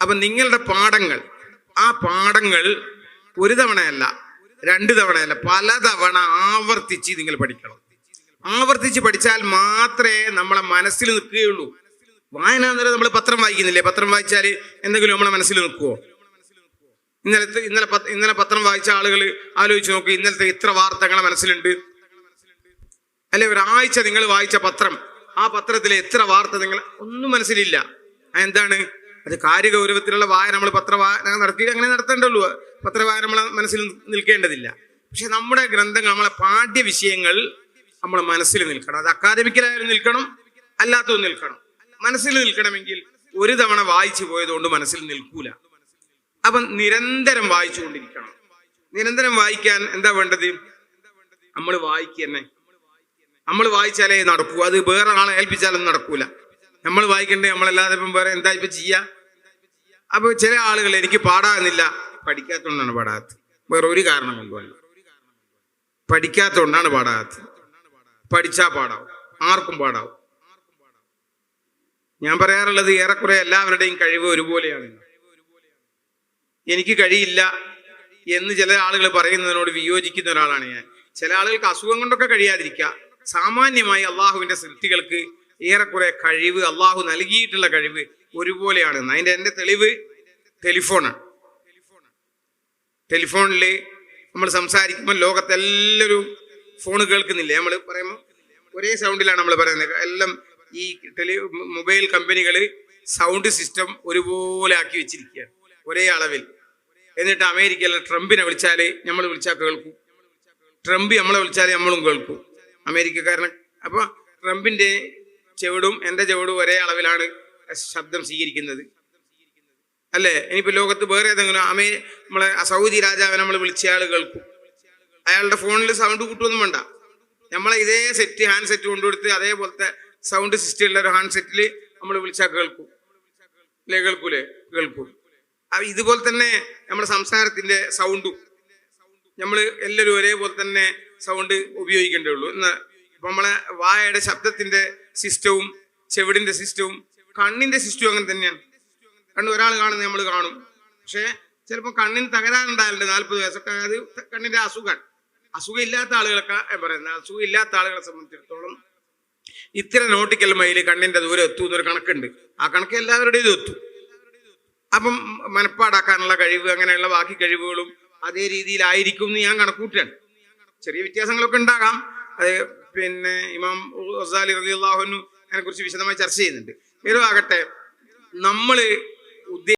അപ്പൊ നിങ്ങളുടെ പാഠങ്ങൾ ആ പാഠങ്ങൾ ഒരു തവണയല്ല രണ്ട് തവണയല്ല പല തവണ ആവർത്തിച്ച് നിങ്ങൾ പഠിക്കണം. ആവർത്തിച്ച് പഠിച്ചാൽ മാത്രമേ നമ്മളെ മനസ്സിൽ നിൽക്കുകയുള്ളൂ. വായന എന്നേരം നമ്മൾ പത്രം വായിക്കുന്നില്ലേ? പത്രം വായിച്ചാൽ എന്തെങ്കിലും നമ്മളെ മനസ്സിൽ നിൽക്കുവോ? ഇന്നലത്തെ ഇന്നലെ ഇന്നലെ പത്രം വായിച്ച ആളുകൾ ആലോചിച്ച് നോക്കി ഇന്നലത്തെ ഇത്ര വാർത്തകളെ മനസ്സിലുണ്ട്. അല്ലെ ഒരാഴ്ച നിങ്ങൾ വായിച്ച പത്രം ആ പത്രത്തിലെ എത്ര വാർത്ത നിങ്ങൾ ഒന്നും മനസ്സിലില്ല. എന്താണ് അത് കാര്യഗൗരവത്തിലുള്ള വായന നമ്മൾ പത്രവായന നടത്തി അങ്ങനെ നടത്തേണ്ടുള്ളൂ പത്രവായന നമ്മളെ മനസ്സിൽ നിൽക്കേണ്ടതില്ല. പക്ഷെ നമ്മുടെ ഗ്രന്ഥങ്ങൾ നമ്മളെ പാഠ്യ വിഷയങ്ങൾ നമ്മളെ മനസ്സിൽ നിൽക്കണം. അത് അക്കാദമിക്കലായാലും നിൽക്കണം അല്ലാത്തതും നിൽക്കണം. മനസ്സിൽ നിൽക്കണമെങ്കിൽ ഒരു തവണ വായിച്ചു പോയതുകൊണ്ട് മനസ്സിൽ നിൽക്കൂല. അപ്പം നിരന്തരം വായിച്ചുകൊണ്ടിരിക്കണം. നിരന്തരം വായിക്കാൻ എന്താ വേണ്ടത്? നമ്മൾ വായിക്കുക തന്നെ. നമ്മൾ വായിച്ചാലേ നടക്കൂ. അത് വേറെ ആളെ ഏൽപ്പിച്ചാലൊന്നും നടക്കൂല. നമ്മൾ വായിക്കണ്ടേ? നമ്മളല്ലാതെ ഇപ്പം വേറെ എന്താ ഇപ്പം ചെയ്യാ? അപ്പൊ ചില ആളുകൾ എനിക്ക് പാടാകുന്നില്ല. പഠിക്കാത്തതുകൊണ്ടാണ് പാടാത്തത്. വേറെ ഒരു കാരണം കൊണ്ടുമല്ല. പഠിക്കാത്തതുകൊണ്ടാണ് പാടാത്തത്. പഠിച്ചാ പാടാവും. ആർക്കും പാടാവും. ഞാൻ പറയാറുള്ളത് ഏറെക്കുറെ എല്ലാവരുടെയും കഴിവ് ഒരുപോലെയാണ്. എനിക്ക് കഴിയില്ല എന്ന് ചില ആളുകൾ പറയുന്നതിനോട് വിയോജിക്കുന്ന ഒരാളാണ് ഞാൻ. ചില ആളുകൾക്ക് അസുഖം കൊണ്ടൊക്കെ കഴിയാതിരിക്കുക. സാമാന്യമായി അള്ളാഹുവിന്റെ സൃഷ്ടികൾക്ക് ഏറെക്കുറെ കഴിവ് അള്ളാഹു നൽകിയിട്ടുള്ള കഴിവ് ഒരുപോലെയാണ്. അതിന്റെ എന്റെ തെളിവ് ടെലിഫോണാണ്. ടെലിഫോണിൽ നമ്മൾ സംസാരിക്കുമ്പോൾ ലോകത്തെല്ലാവരും ഫോൺ കേൾക്കുന്നില്ലേ? നമ്മൾ പറയുമ്പോൾ ഒരേ സൗണ്ടിലാണ് നമ്മൾ പറയുന്നത്. എല്ലാം ഈ ടെലി മൊബൈൽ കമ്പനികൾ സൗണ്ട് സിസ്റ്റം ഒരുപോലെ ആക്കി വെച്ചിരിക്കുകയാണ്. ഒരേ അളവിൽ. എന്നിട്ട് അമേരിക്കയിലെ ട്രംപിനെ വിളിച്ചാൽ നമ്മൾ വിളിച്ചാൽ കേൾക്കും. ട്രംപ് നമ്മളെ വിളിച്ചാൽ നമ്മളും കേൾക്കും. അമേരിക്കക്കാരനെ. അപ്പൊ ട്രംപിന്റെ ചെവിടും എന്റെ ചെവിടും ഒരേ അളവിലാണ് ശബ്ദം സ്വീകരിക്കുന്നത്. അല്ലേ? ഇനിയിപ്പോ ലോകത്ത് വേറെ ഏതെങ്കിലും അമേ നമ്മളെ സൗദി രാജാവ് നമ്മൾ വിളിച്ച കേൾക്കും. അയാളുടെ ഫോണിൽ സൗണ്ട് കൂട്ടുമൊന്നും വേണ്ട. നമ്മളെ ഇതേ സെറ്റ് ഹാൻഡ് സെറ്റ് കൊണ്ടുകൊടുത്ത് അതേപോലത്തെ സൗണ്ട് സിസ്റ്റം ഉള്ള ഒരു ഹാൻഡ് സെറ്റിൽ നമ്മൾ വിളിച്ചാൽ കേൾക്കും. അല്ലേ? കേൾക്കൂലേ? കേൾക്കും. ഇതുപോലെ തന്നെ നമ്മുടെ സംസാരത്തിന്റെ സൗണ്ടും നമ്മൾ എല്ലാവരും ഒരേപോലെ തന്നെ സൗണ്ട് ഉപയോഗിക്കേണ്ടേ ഉള്ളൂ. ഇപ്പൊ നമ്മളെ വായയുടെ ശബ്ദത്തിന്റെ സിസ്റ്റവും ചെവിടിന്റെ സിസ്റ്റവും കണ്ണിന്റെ സിസ്റ്റവും അങ്ങനെ തന്നെയാണ്. കണ്ണ് ഒരാൾ കാണുന്നത് നമ്മൾ കാണും. പക്ഷേ ചിലപ്പോൾ കണ്ണിന് തകരാറുണ്ടായാലുണ്ട്. നാൽപ്പത് വയസ്സൊക്കെ അത് കണ്ണിന്റെ അസുഖമാണ് അസുഖം ഇല്ലാത്ത ആളുകളൊക്കെ പറയുന്നത് അസുഖം ഇല്ലാത്ത ആളുകളെ സംബന്ധിച്ചിടത്തോളം ഇത്ര നോട്ടിക്കൽ മൈൽ കണ്ണിന്റെ ദൂരം എത്തും എന്നൊരു കണക്കുണ്ട്. ആ കണക്ക് എല്ലാവരുടെയും എത്തും. അപ്പം മനപ്പാടാക്കാനുള്ള കഴിവ് അങ്ങനെയുള്ള ബാക്കി കഴിവുകളും അതേ രീതിയിലായിരിക്കും എന്ന് ഞാൻ കണക്കൂട്ടാണ് ചെറിയ വ്യത്യാസങ്ങളൊക്കെ ഉണ്ടാകാം. അത് പിന്നെ ഇമാം റസാലി റലി അള്ളാഹുനു അതിനെ കുറിച്ച് വിശദമായി ചർച്ച ചെയ്യുന്നുണ്ട്. ആകട്ടെ നമ്മൾ ഉദ്ദേശ